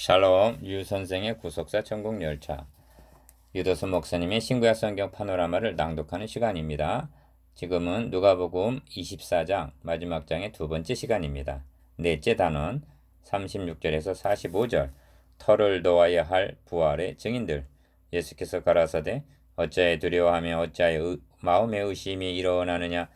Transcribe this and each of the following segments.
샬롬 유 선생의 구속사 천국 열차. 유도수 목사님의 신구약 성경 파노라마를 낭독하는 시간입니다. 지금은 누가복음 24장 마지막 장의 두 번째 시간입니다. 넷째 단원 36절에서 45절. 털을 놓아야 할 부활의 증인들. 예수께서 가라사대 어찌하여 두려워하며 어찌하여 의, 마음의 의심이 일어나느냐?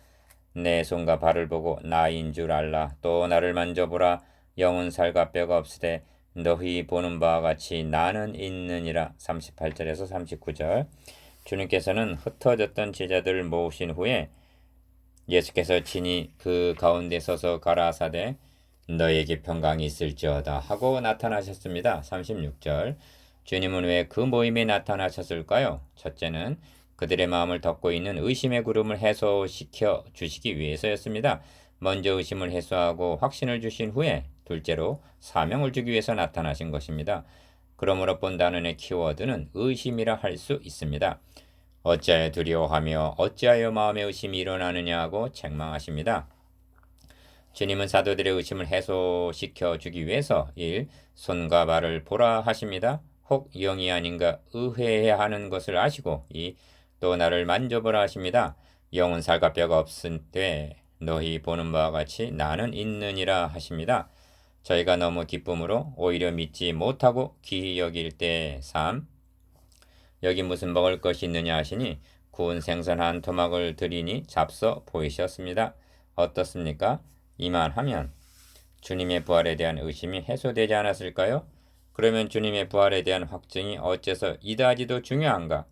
내 손과 발을 보고 나인 줄 알라. 또 나를 만져보라. 영은 살과 뼈가 없으되 너희 보는 바와 같이 나는 있느니라 38절에서 39절 주님께서는 흩어졌던 제자들을 모으신 후에 예수께서 친히 그 가운데 서서 가라사대 너에게 평강이 있을지어다 하고 나타나셨습니다. 36절 주님은 왜 그 모임에 나타나셨을까요? 첫째는 그들의 마음을 덮고 있는 의심의 구름을 해소시켜 주시기 위해서였습니다. 먼저 의심을 해소하고 확신을 주신 후에 둘째로 사명을 주기 위해서 나타나신 것입니다. 그러므로 본 단원의 키워드는 의심이라 할 수 있습니다. 어찌하여 두려워하며 어찌하여 마음의 의심이 일어나느냐고 책망하십니다. 주님은 사도들의 의심을 해소시켜 주기 위해서 1. 손과 발을 보라 하십니다. 혹 영이 아닌가 의회해야 하는 것을 아시고 2. 또 나를 만져보라 하십니다. 영은 살과 뼈가 없은데 너희 보는 바와 같이 나는 있느니라 하십니다. 저희가 너무 기쁨으로 오히려 믿지 못하고 귀히 여길 때 3. 여기 무슨 먹을 것이 있느냐 하시니 구운 생선 한 토막을 드리니 잡서 보이셨습니다. 어떻습니까? 이만하면 주님의 부활에 대한 의심이 해소되지 않았을까요? 그러면 주님의 부활에 대한 확증이 어째서 이다지도 중요한가?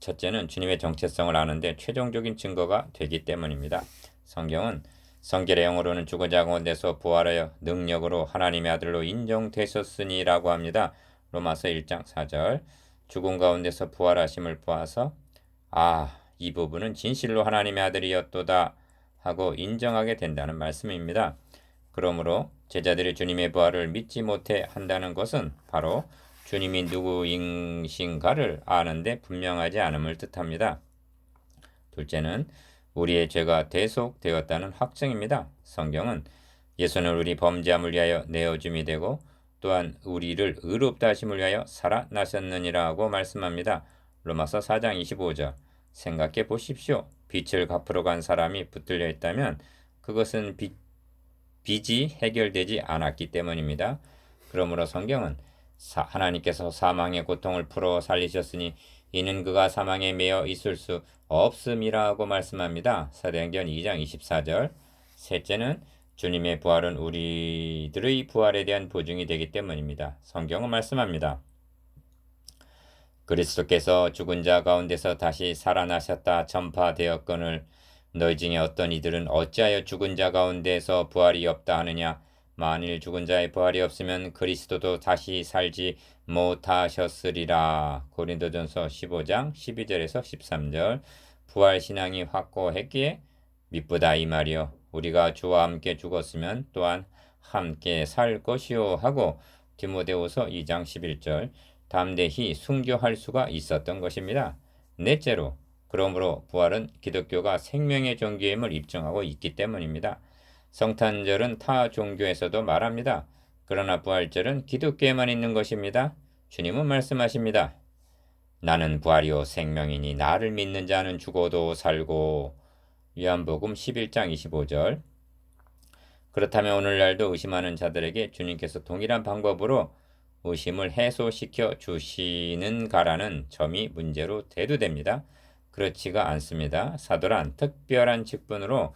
첫째는 주님의 정체성을 아는데 최종적인 증거가 되기 때문입니다. 성경은 성결의 영으로는 죽은 자 가운데서 부활하여 능력으로 하나님의 아들로 인정되셨으니라고 합니다. 로마서 1장 4절 죽은 가운데서 부활하심을 보아서 아, 이 부분은 진실로 하나님의 아들이었도다 하고 인정하게 된다는 말씀입니다. 그러므로 제자들이 주님의 부활을 믿지 못해 한다는 것은 바로 주님이 누구인신가를 아는데 분명하지 않음을 뜻합니다. 둘째는 우리의 죄가 대속되었다는 확증입니다. 성경은 예수는 우리 범죄함을 위하여 내어줌이 되고 또한 우리를 의롭다 하심을 위하여 살아나셨느니라 하고 말씀합니다. 로마서 4장 25절 생각해 보십시오. 빛을 갚으러 간 사람이 붙들려 있다면 그것은 빚, 빚이 해결되지 않았기 때문입니다. 그러므로 성경은 사, 하나님께서 사망의 고통을 풀어 살리셨으니 이는 그가 사망에 매여 있을 수 없음이라고 말씀합니다. 사도행전 2장 24절. 셋째는 주님의 부활은 우리들의 부활에 대한 보증이 되기 때문입니다. 성경은 말씀합니다. 그리스도께서 죽은 자 가운데서 다시 살아나셨다 전파되었거늘 너희 중에 어떤 이들은 어찌하여 죽은 자 가운데서 부활이 없다 하느냐 만일 죽은 자의 부활이 없으면 그리스도도 다시 살지 못하셨으리라. 고린도전서 15장 12절에서 13절. 부활 신앙이 확고했기에 미쁘다 이 말이요. 우리가 주와 함께 죽었으면 또한 함께 살 것이요 하고 디모데후서 2장 11절 담대히 순교할 수가 있었던 것입니다. 넷째로 그러므로 부활은 기독교가 생명의 종교임을 입증하고 있기 때문입니다. 성탄절은 타 종교에서도 말합니다. 그러나 부활절은 기독교에만 있는 것입니다. 주님은 말씀하십니다. 나는 부활이요 생명이니 나를 믿는 자는 죽어도 살고 요한복음 11장 25절 그렇다면 오늘날도 의심하는 자들에게 주님께서 동일한 방법으로 의심을 해소시켜 주시는 가라는 점이 문제로 대두됩니다. 그렇지가 않습니다. 사도란 특별한 직분으로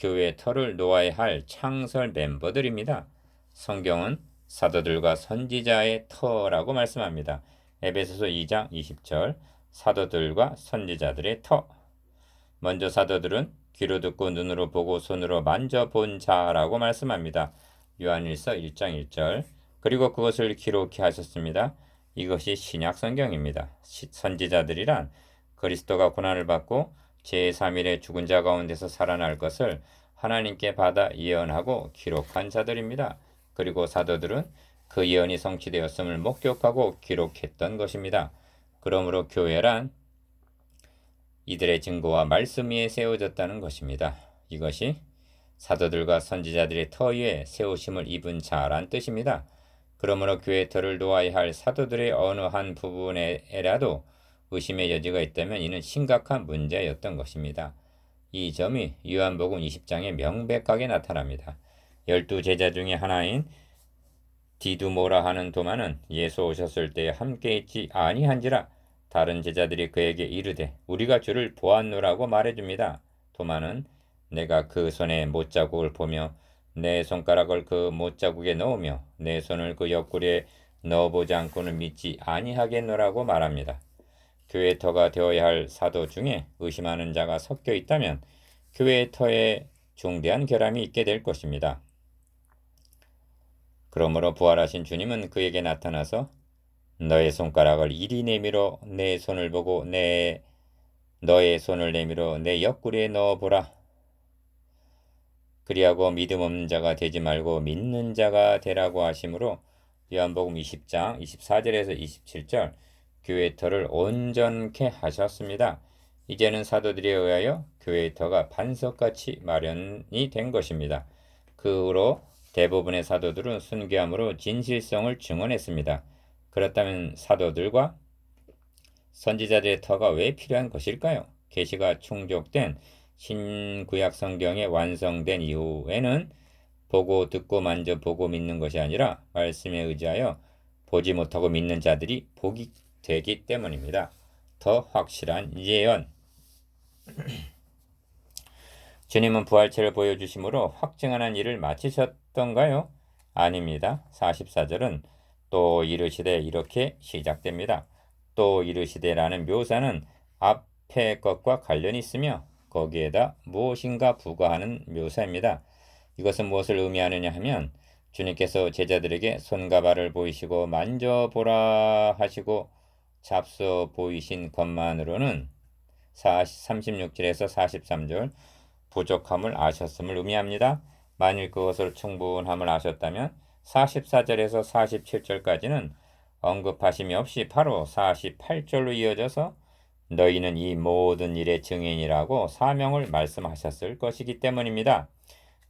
교회 털을 놓아야 할 창설 멤버들입니다. 성경은 사도들과 선지자의 터라고 말씀합니다. 에베소서 2장 20절 사도들과 선지자들의 터 먼저 사도들은 귀로 듣고 눈으로 보고 손으로 만져본 자라고 말씀합니다. 요한일서 1장 1절 그리고 그것을 기록해 하셨습니다. 이것이 신약 성경입니다. 선지자들이란 그리스도가 고난을 받고 제3일에 죽은 자 가운데서 살아날 것을 하나님께 받아 예언하고 기록한 자들입니다. 그리고 사도들은 그 예언이 성취되었음을 목격하고 기록했던 것입니다. 그러므로 교회란 이들의 증거와 말씀 위에 세워졌다는 것입니다. 이것이 사도들과 선지자들의 터 위에 세우심을 입은 자란 뜻입니다. 그러므로 교회 터를 놓아야 할 사도들의 어느 한 부분에라도 의심의 여지가 있다면 이는 심각한 문제였던 것입니다. 이 점이 요한복음 20장에 명백하게 나타납니다. 열두 제자 중에 하나인 디두모라 하는 도마는 예수 오셨을 때에 함께 있지 아니한지라 다른 제자들이 그에게 이르되 우리가 주를 보았노라고 말해줍니다. 도마는 내가 그 손에 못자국을 보며 내 손가락을 그 못자국에 넣으며 내 손을 그 옆구리에 넣어보지 않고는 믿지 아니하겠노라고 말합니다. 교회 터가 되어야 할 사도 중에 의심하는 자가 섞여 있다면 교회 터에 중대한 결함이 있게 될 것입니다. 그러므로 부활하신 주님은 그에게 나타나서 너의 손가락을 이리 내밀어 내 손을 보고 내 너의 손을 내밀어 내 옆구리에 넣어 보라. 그리하고 믿음 없는 자가 되지 말고 믿는 자가 되라고 하심으로 요한복음 20장 24절에서 27절 교회 터를 온전케 하셨습니다. 이제는 사도들에 의하여 교회 터가 반석같이 마련이 된 것입니다. 그 후로 대부분의 사도들은 순교함으로 진실성을 증언했습니다. 그렇다면 사도들과 선지자들의 터가 왜 필요한 것일까요? 계시가 충족된 신구약 성경에 완성된 이후에는 보고 듣고 만져 보고 믿는 것이 아니라 말씀에 의지하여 보지 못하고 믿는 자들이 복이 되기 때문입니다. 더 확실한 예언. 주님은 부활체를 보여주심으로 확증하는 일을 마치셨던가요? 아닙니다. 44절은 또 이르시되 이렇게 시작됩니다. 또 이르시되라는 묘사는 앞의 것과 관련이 있으며 거기에다 무엇인가 부과하는 묘사입니다. 이것은 무엇을 의미하느냐 하면 주님께서 제자들에게 손과 발을 보이시고 만져보라 하시고 잡숴 보이신 것만으로는 36절에서 43절 부족함을 아셨음을 의미합니다. 만일 그것을 충분함을 아셨다면 44절에서 47절까지는 언급하심이 없이 바로 48절로 이어져서 너희는 이 모든 일의 증인이라고 사명을 말씀하셨을 것이기 때문입니다.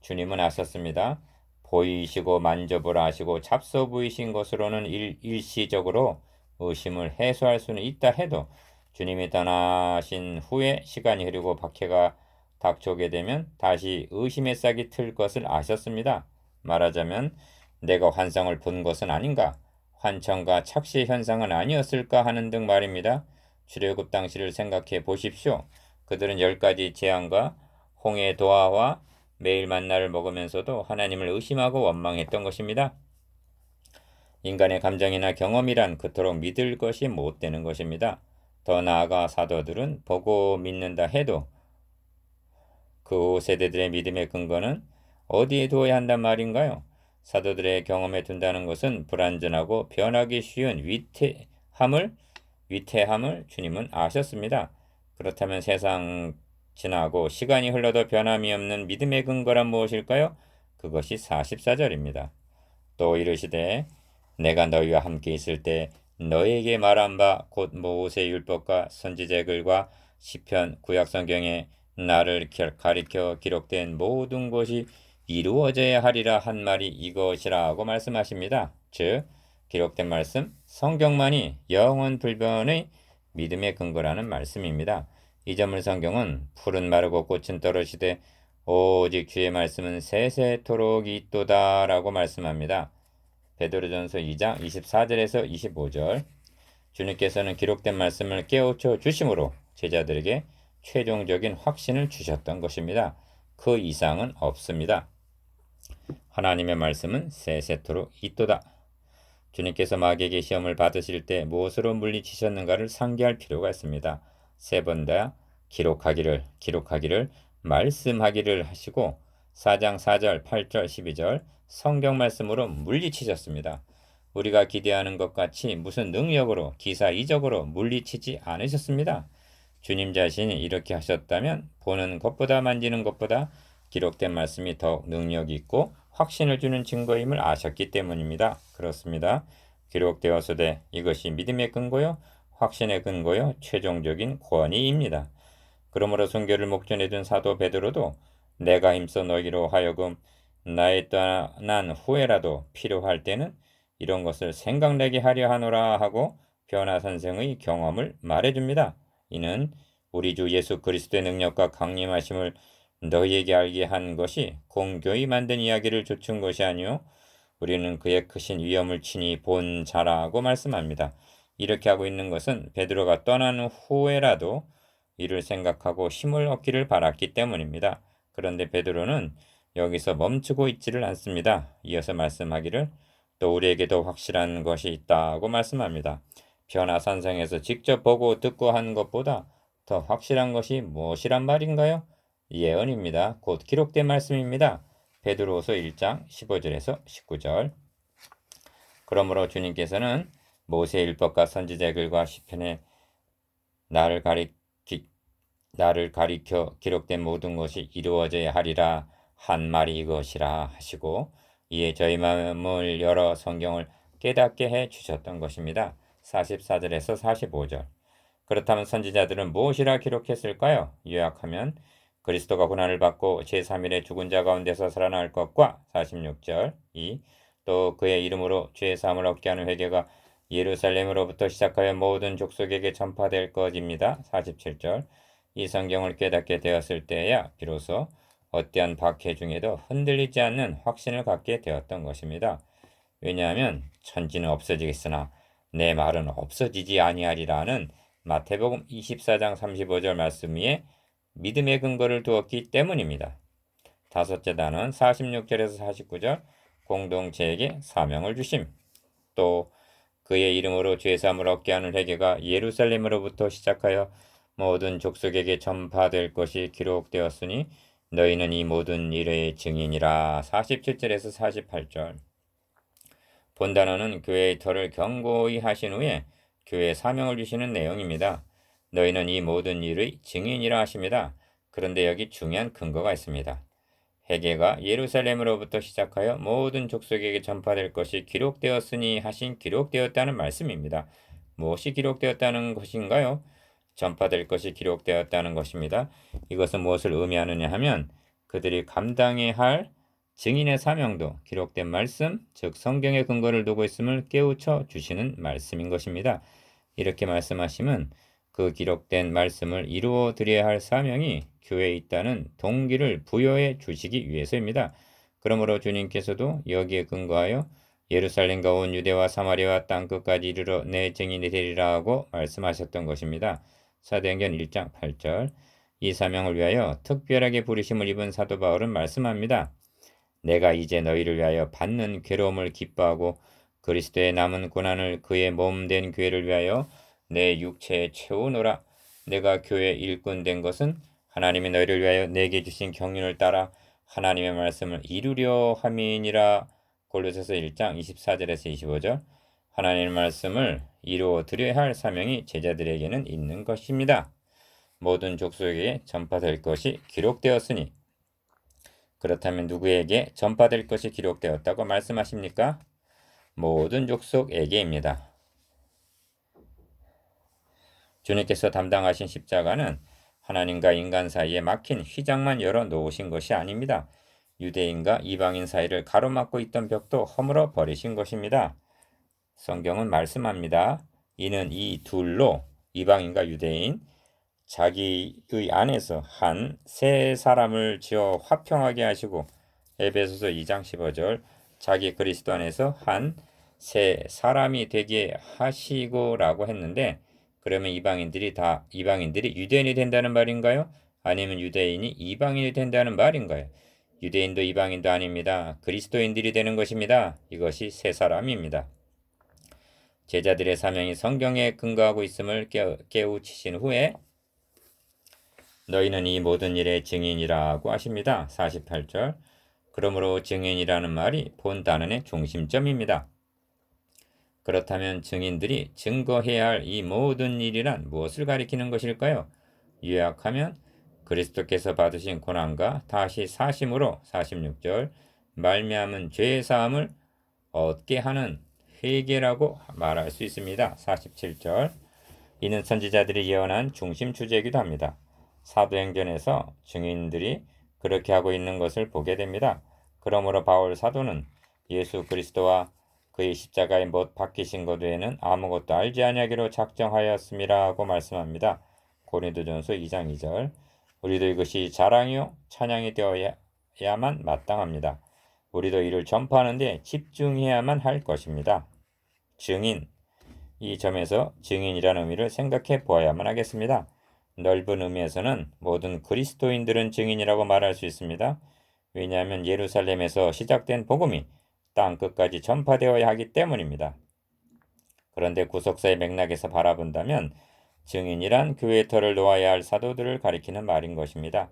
주님은 아셨습니다. 보이시고 만져보라 하시고 잡숴 보이신 것으로는 일, 일시적으로 의심을 해소할 수는 있다 해도 주님이 떠나신 후에 시간이 흐르고 박해가 닥쳐오게 되면 다시 의심의 싹이 틀 것을 아셨습니다. 말하자면 내가 환상을 본 것은 아닌가, 환청과 착시 현상은 아니었을까 하는 등 말입니다. 출애굽 당시를 생각해 보십시오. 그들은 열 가지 재앙과 홍해 도화와 매일 만나를 먹으면서도 하나님을 의심하고 원망했던 것입니다. 인간의 감정이나 경험이란 그토록 믿을 것이 못 되는 것입니다. 더 나아가 사도들은 보고 믿는다 해도 그 세대들의 믿음의 근거는 어디에 두어야 한단 말인가요? 사도들의 경험에 둔다는 것은 불완전하고 변하기 쉬운 위태함을 위태함을 주님은 아셨습니다. 그렇다면 세상 지나고 시간이 흘러도 변함이 없는 믿음의 근거란 무엇일까요? 그것이 44절입니다. 또 이르시되 내가 너희와 함께 있을 때 너에게 말한 바 곧 모세 율법과 선지자의 글과 시편 구약 성경에 나를 가리켜 기록된 모든 것이 이루어져야 하리라 한 말이 이것이라고 말씀하십니다. 즉 기록된 말씀 성경만이 영원 불변의 믿음의 근거라는 말씀입니다. 이 점을 성경은 푸른 마르고 꽃은 떨어지되 오직 주의 말씀은 세세토록 있도다라고 말씀합니다. 베드로전서 2장 24절에서 25절 주님께서는 기록된 말씀을 깨우쳐 주심으로 제자들에게 최종적인 확신을 주셨던 것입니다. 그 이상은 없습니다. 하나님의 말씀은 세세토록 있도다. 주님께서 마귀에게 시험을 받으실 때 무엇으로 물리치셨는가를 상기할 필요가 있습니다. 세 번 다 기록하기를 기록하기를 말씀하기를 하시고 4장 4절 8절 12절 성경 말씀으로 물리치셨습니다. 우리가 기대하는 것 같이 무슨 능력으로 기사 이적으로 물리치지 않으셨습니다. 주님 자신이 이렇게 하셨다면 보는 것보다 만지는 것보다 기록된 말씀이 더욱 능력이 있고 확신을 주는 증거임을 아셨기 때문입니다. 그렇습니다. 기록되어서되 이것이 믿음의 근거요, 확신의 근거요, 최종적인 권위입니다. 그러므로 순교를 목전에 둔 사도 베드로도 내가 힘써 너희로 하여금 나의 떠난 후에라도 필요할 때는 이런 것을 생각나게 하려 하노라 하고 변화 선생의 경험을 말해줍니다. 이는 우리 주 예수 그리스도의 능력과 강림하심을 너희에게 알게 한 것이 공교히 만든 이야기를 조춘 것이 아니요 우리는 그의 크신 위엄을 친히 본 자라고 말씀합니다. 이렇게 하고 있는 것은 베드로가 떠난 후에라도 이를 생각하고 힘을 얻기를 바랐기 때문입니다. 그런데 베드로는 여기서 멈추고 있지를 않습니다. 이어서 말씀하기를 또 우리에게도 확실한 것이 있다고 말씀합니다. 변화산성에서 직접 보고 듣고 한 것보다 더 확실한 것이 무엇이란 말인가요? 예언입니다. 곧 기록된 말씀입니다. 베드로후서 1장 15절에서 19절. 그러므로 주님께서는 모세 율법과 선지자 글과 시편에 나를 가리 나를 가리켜 기록된 모든 것이 이루어져야 하리라 한 말이 이것이라 하시고 이에 저희 마음을 열어 성경을 깨닫게 해 주셨던 것입니다. 44절에서 45절. 그렇다면 선지자들은 무엇이라 기록했을까요? 요약하면 그리스도가 고난을 받고 제3일에 죽은 자 가운데서 살아날 것과 46절 이또 그의 이름으로 죄 사함을 얻게 하는 회개가 예루살렘으로부터 시작하여 모든 족속에게 전파될 것입니다. 47절 이 성경을 깨닫게 되었을 때야 비로소 어떠한 박해 중에도 흔들리지 않는 확신을 갖게 되었던 것입니다. 왜냐하면 천지는 없어지겠으나 내 말은 없어지지 아니하리라는 마태복음 24장 35절 말씀 위에 믿음의 근거를 두었기 때문입니다. 다섯째 단은 46절에서 49절 공동체에게 사명을 주심. 또 그의 이름으로 죄사함을 얻게 하는 회개가 예루살렘으로부터 시작하여 모든 족속에게 전파될 것이 기록되었으니 너희는 이 모든 일의 증인이라 47절에서 48절 본 단어는 교회의 터를 경고히 하신 후에 교회 사명을 주시는 내용입니다. 너희는 이 모든 일의 증인이라 하십니다. 그런데 여기 중요한 근거가 있습니다. 회개가 예루살렘으로부터 시작하여 모든 족속에게 전파될 것이 기록되었으니 하신 기록되었다는 말씀입니다. 무엇이 기록되었다는 것인가요? 전파될 것이 기록되었다는 것입니다. 이것은 무엇을 의미하느냐 하면 그들이 감당해야 할 증인의 사명도 기록된 말씀, 즉 성경의 근거를 두고 있음을 깨우쳐 주시는 말씀인 것입니다. 이렇게 말씀하시면 그 기록된 말씀을 이루어 드려야 할 사명이 교회에 있다는 동기를 부여해 주시기 위해서입니다. 그러므로 주님께서도 여기에 근거하여 예루살렘과 온 유대와 사마리아와 땅 끝까지 이르러 내 증인이 되리라 하고 말씀하셨던 것입니다. 사도행전 1장 8절 이 사명을 위하여 특별하게 부르심을 입은 사도 바울은 말씀합니다. 내가 이제 너희를 위하여 받는 괴로움을 기뻐하고 그리스도의 남은 고난을 그의 몸 된 교회를 위하여 내 육체에 채우노라. 내가 교회 일꾼 된 것은 하나님이 너희를 위하여 내게 주신 경륜을 따라 하나님의 말씀을 이루려 함이니라. 골로새서 1장 24절에서 25절 하나님의 말씀을 이루어 드려야 할 사명이 제자들에게는 있는 것입니다. 모든 족속에게 전파될 것이 기록되었으니 그렇다면 누구에게 전파될 것이 기록되었다고 말씀하십니까? 모든 족속에게입니다. 주님께서 담당하신 십자가는 하나님과 인간 사이에 막힌 휘장만 열어 놓으신 것이 아닙니다. 유대인과 이방인 사이를 가로막고 있던 벽도 허물어 버리신 것입니다. 성경은 말씀합니다. 이는 이 둘로 이방인과 유대인 자기의 안에서 한 세 사람을 지어 화평하게 하시고 에베소서 2장 15절 자기 그리스도 안에서 한 세 사람이 되게 하시고라고 했는데 그러면 이방인들이 다 이방인들이 유대인이 된다는 말인가요? 아니면 유대인이 이방인이 된다는 말인가요? 유대인도 이방인도 아닙니다. 그리스도인들이 되는 것입니다. 이것이 세 사람입니다. 제자들의 사명이 성경에 근거하고 있음을 깨우치신 후에 너희는 이 모든 일의 증인이라고 하십니다. 48절. 그러므로 증인이라는 말이 본 단원의 중심점입니다. 그렇다면 증인들이 증거해야 할 이 모든 일이란 무엇을 가리키는 것일까요? 요약하면 그리스도께서 받으신 고난과 다시 사심으로 46절 말미암은 죄의 사함을 얻게 하는 회개라고 말할 수 있습니다. 47절 이는 선지자들이 예언한 중심 주제이기도 합니다. 사도행전에서 증인들이 그렇게 하고 있는 것을 보게 됩니다. 그러므로 바울 사도는 예수 그리스도와 그의 십자가에 못 박히신 것 외에는 아무것도 알지 아니하기로 작정하였음이라고 말씀합니다. 고린도전서 2장 2절. 우리도 이것이 자랑이요 찬양이 되어야만 마땅합니다. 우리도 이를 전파하는데 집중해야만 할 것입니다. 증인. 이 점에서 증인이라는 의미를 생각해 보아야만 하겠습니다. 넓은 의미에서는 모든 그리스도인들은 증인이라고 말할 수 있습니다. 왜냐하면 예루살렘에서 시작된 복음이 땅 끝까지 전파되어야 하기 때문입니다. 그런데 구속사의 맥락에서 바라본다면 증인이란 교회의 털을 놓아야 할 사도들을 가리키는 말인 것입니다.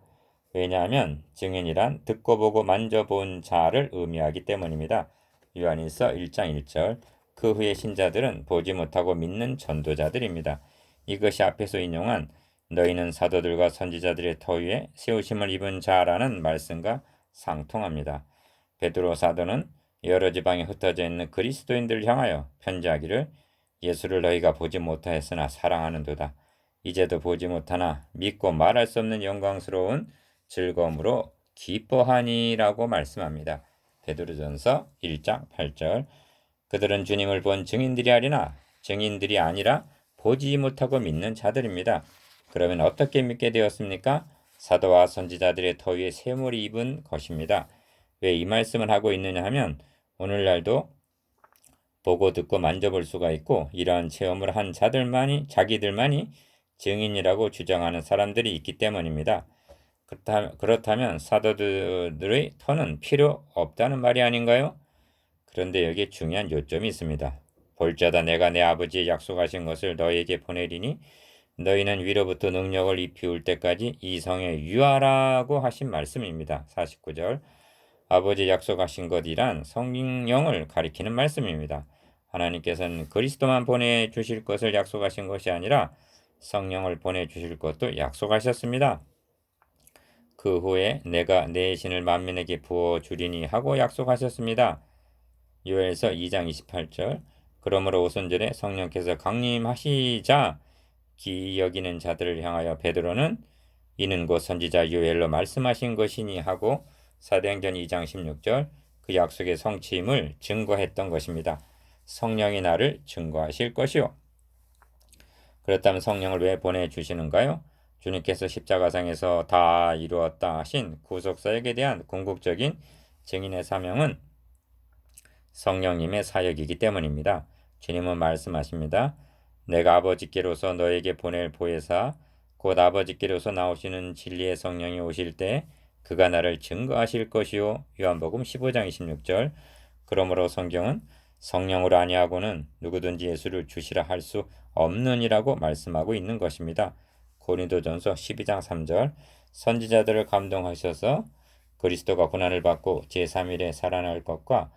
왜냐하면 증인이란 듣고 보고 만져본 자를 의미하기 때문입니다. 요한일서 1장 1절 그 후에 신자들은 보지 못하고 믿는 전도자들입니다. 이것이 앞에서 인용한 너희는 사도들과 선지자들의 터 위에 세우심을 입은 자라는 말씀과 상통합니다. 베드로 사도는 여러 지방에 흩어져 있는 그리스도인들을 향하여 편지하기를 예수를 너희가 보지 못하였으나 사랑하는도다. 이제도 보지 못하나 믿고 말할 수 없는 영광스러운 즐거움으로 기뻐하니라고 말씀합니다. 베드로전서 1장 8절 그들은 주님을 본 증인들이 아니라 증인들이 아니라 보지 못하고 믿는 자들입니다. 그러면 어떻게 믿게 되었습니까? 사도와 선지자들의 터 위에 세물이 입은 것입니다. 왜 이 말씀을 하고 있느냐 하면 오늘날도 보고 듣고 만져볼 수가 있고 이러한 체험을 한 자들만이 자기들만이 증인이라고 주장하는 사람들이 있기 때문입니다. 그렇다, 면 사도들의 터는 필요 없다는 말이 아닌가요? 그런데 여기에 중요한 요점이 있습니다. 볼자다 내가 내 아버지의 약속하신 것을 너에게 보내리니 너희는 위로부터 능력을 입히울 때까지 이 성에 유하라고 하신 말씀입니다. 49절 아버지 약속하신 것이란 성령을 가리키는 말씀입니다. 하나님께서는 그리스도만 보내주실 것을 약속하신 것이 아니라 성령을 보내주실 것도 약속하셨습니다. 그 후에 내가 내 신을 만민에게 부어주리니 하고 약속하셨습니다. 요엘서 2장 28절 그러므로 오순절에 성령께서 강림하시자 기 여기는 자들을 향하여 베드로는 이는 곧 선지자 요엘로 말씀하신 것이니 하고 사도행전 2장 16절 그 약속의 성취임을 증거했던 것입니다. 성령이 나를 증거하실 것이요. 그렇다면 성령을 왜 보내주시는가요? 주님께서 십자가상에서 다 이루었다 하신 구속사역에 대한 궁극적인 증인의 사명은 성령님의 사역이기 때문입니다. 주님은 말씀하십니다. 내가 아버지께로서 너에게 보낼 보혜사 곧 아버지께로서 나오시는 진리의 성령이 오실 때 그가 나를 증거하실 것이요 요한복음 15장 26절 그러므로 성경은 성령으로 아니하고는 누구든지 예수를 주시라 할 수 없느니라고 말씀하고 있는 것입니다. 고린도전서 12장 3절 선지자들을 감동하셔서 그리스도가 고난을 받고 제3일에 살아날 것과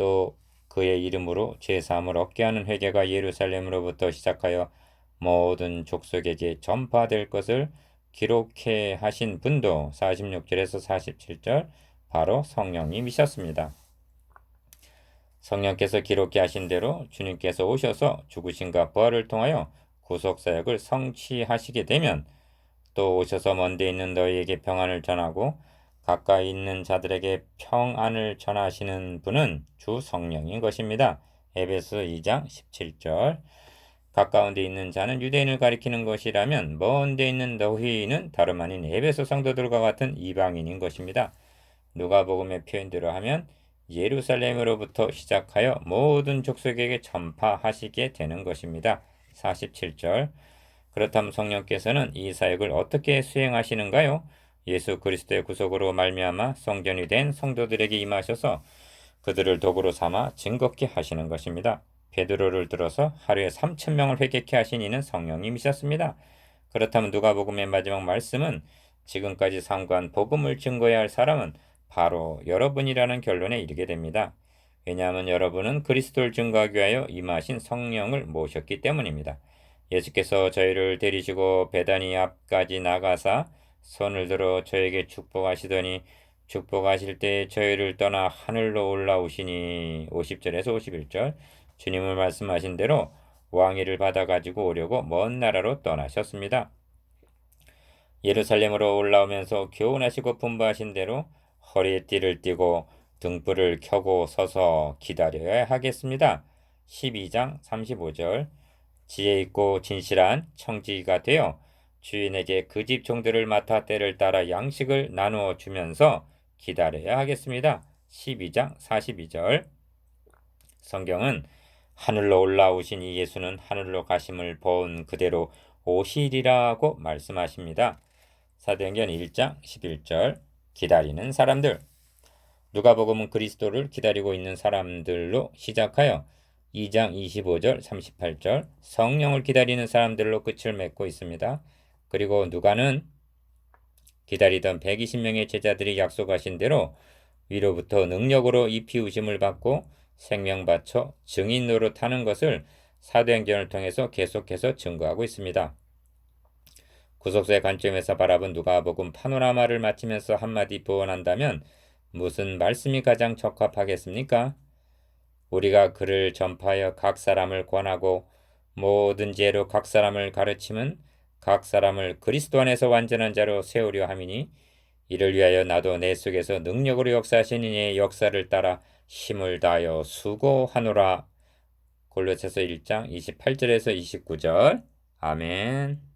또 그의 이름으로 제3을 얻게 하는 회개가 예루살렘으로부터 시작하여 모든 족속에게 전파될 것을 기록해 하신 분도 46절에서 47절 바로 성령님이셨습니다. 성령께서 기록해 하신 대로 주님께서 오셔서 죽으신과 부활을 통하여 구속사역을 성취하시게 되면 또 오셔서 먼데 있는 너희에게 평안을 전하고 가까이 있는 자들에게 평안을 전하시는 분은 주 성령인 것입니다. 에베소 2장 17절 가까운 데 있는 자는 유대인을 가리키는 것이라면 먼 데 있는 너희는 다름 아닌 에베소 성도들과 같은 이방인인 것입니다. 누가복음의 표현대로 하면 예루살렘으로부터 시작하여 모든 족속에게 전파하시게 되는 것입니다. 47절 그렇다면 성령께서는 이 사역을 어떻게 수행하시는가요? 예수 그리스도의 구속으로 말미암아 성전이 된 성도들에게 임하셔서 그들을 도구로 삼아 증거케 하시는 것입니다. 베드로를 들어서 하루에 3천 명을 회개케 하신 이는 성령님이셨습니다. 그렇다면 누가복음의 마지막 말씀은 지금까지 상관 복음을 증거해야 할 사람은 바로 여러분이라는 결론에 이르게 됩니다. 왜냐하면 여러분은 그리스도를 증거하기 위하여 임하신 성령을 모셨기 때문입니다. 예수께서 저희를 데리시고 베다니 앞까지 나가사 손을 들어 저에게 축복하시더니 축복하실 때 저희를 떠나 하늘로 올라오시니 50절에서 51절 주님을 말씀하신 대로 왕위를 받아 가지고 오려고 먼 나라로 떠나셨습니다. 예루살렘으로 올라오면서 교훈하시고 분부하신 대로 허리에 띠를 띠고 등불을 켜고 서서 기다려야 하겠습니다. 12장 35절 지혜 있고 진실한 청지기가 되어 주인에게 그 집 종들을 맡아 때를 따라 양식을 나누어 주면서 기다려야 하겠습니다. 12장 42절 성경은 하늘로 올라오신 이 예수는 하늘로 가심을 본 그대로 오시리라고 말씀하십니다. 사도행전 1장 11절 기다리는 사람들 누가복음은 그리스도를 기다리고 있는 사람들로 시작하여 2장 25절 38절 성령을 기다리는 사람들로 끝을 맺고 있습니다. 그리고 누가는 기다리던 120명의 제자들이 약속하신 대로 위로부터 능력으로 이 피우심을 받고 생명 바쳐 증인 노릇하는 것을 사도행전을 통해서 계속해서 증거하고 있습니다. 구속사의 관점에서 바라본 누가복음 파노라마를 마치면서 한마디 보완한다면 무슨 말씀이 가장 적합하겠습니까? 우리가 그를 전파하여 각 사람을 권하고 모든 죄로 각 사람을 가르침은 각 사람을 그리스도 안에서 완전한 자로 세우려 함이니 이를 위하여 나도 내 속에서 능력으로 역사하시는 이의 역사를 따라 힘을 다하여 수고하노라. 골로새서 1장 28절에서 29절. 아멘.